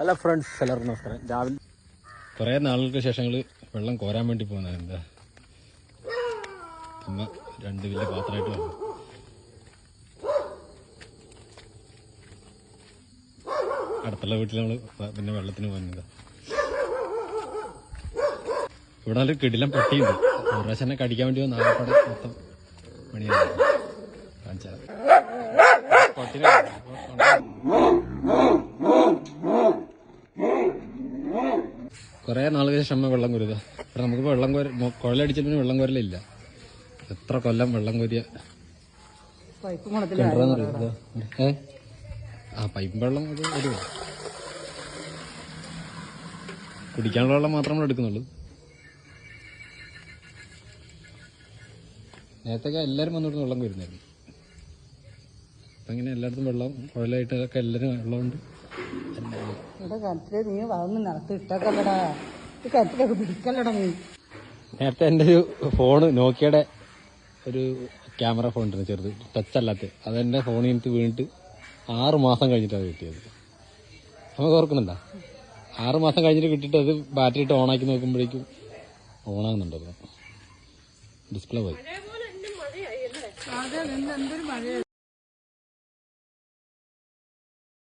Hello friends എല്ലാവർക്കും നമസ്കാരം. രാവിലെ കുറേ നാളുകൾക്ക് ശേഷം വെള്ളം കോരാൻ വേണ്ടി പോകുന്നത്. എന്താ? അമ്മ രണ്ട് വലിയ പാത്രമായിട്ട് വന്നു. അടുത്തുള്ള വീട്ടിൽ നമ്മൾ പിന്നെ വെള്ളത്തിന് പോകുന്നത്. ഇവിടെ നല്ല കിടിലം പട്ടിയുണ്ട്. പ്രാവശ്യം തന്നെ കടിക്കാൻ വേണ്ടി വന്ന ആകപ്പാടെ മൊത്തം മണിയാണ് കാണിച്ചാൽ പട്ടിനെ കുറേ നാളുകൾക്ക് ശേഷം വെള്ളം കോരുക അപ്പം നമുക്ക് വെള്ളം കോര കുഴലടിച്ചിട്ട് വെള്ളം കോരലില്ല. എത്ര കൊല്ലം വെള്ളം കോരിയ. ഏ? ആ പൈപ്പ് വെള്ളം അത് ഒരു കുടിക്കാനുള്ള വെള്ളം മാത്രമേ നമ്മൾ എടുക്കുന്നുള്ളൂ. നേരത്തെ എല്ലാവരും വന്നിട്ട് വെള്ളം വരുന്നായിരുന്നു അപ്പം ഇങ്ങനെ എല്ലായിടത്തും വെള്ളം കുഴലായിട്ടൊക്കെ എല്ലാവരും വെള്ളമുണ്ട് ഇവിടെ നീ വളർന്ന് ഇട്ടേക്കല്ലടാ പിടിക്കല്ലടാ നീ. നേരത്തെ എന്റെ ഒരു ഫോണ് നോക്കിയുടെ ഒരു ക്യാമറ ഫോൺ ഉണ്ടായിരുന്നു ചെറുത് ടച്ച് അല്ലാത്ത. അതെന്റെ ഫോണിൽ എനിക്ക് വീണിട്ട് ആറ് മാസം കഴിഞ്ഞിട്ടാണ് കിട്ടിയത്. നമുക്ക് ഓർക്കുന്നുണ്ടോ? ആറ് മാസം കഴിഞ്ഞിട്ട് കിട്ടിയിട്ട് അത് ബാറ്ററി ഇട്ട് ഓണാക്കി നോക്കുമ്പോഴേക്കും ഓണാകുന്നുണ്ടല്ലോ. ഡിസ്പ്ലേ പോയി.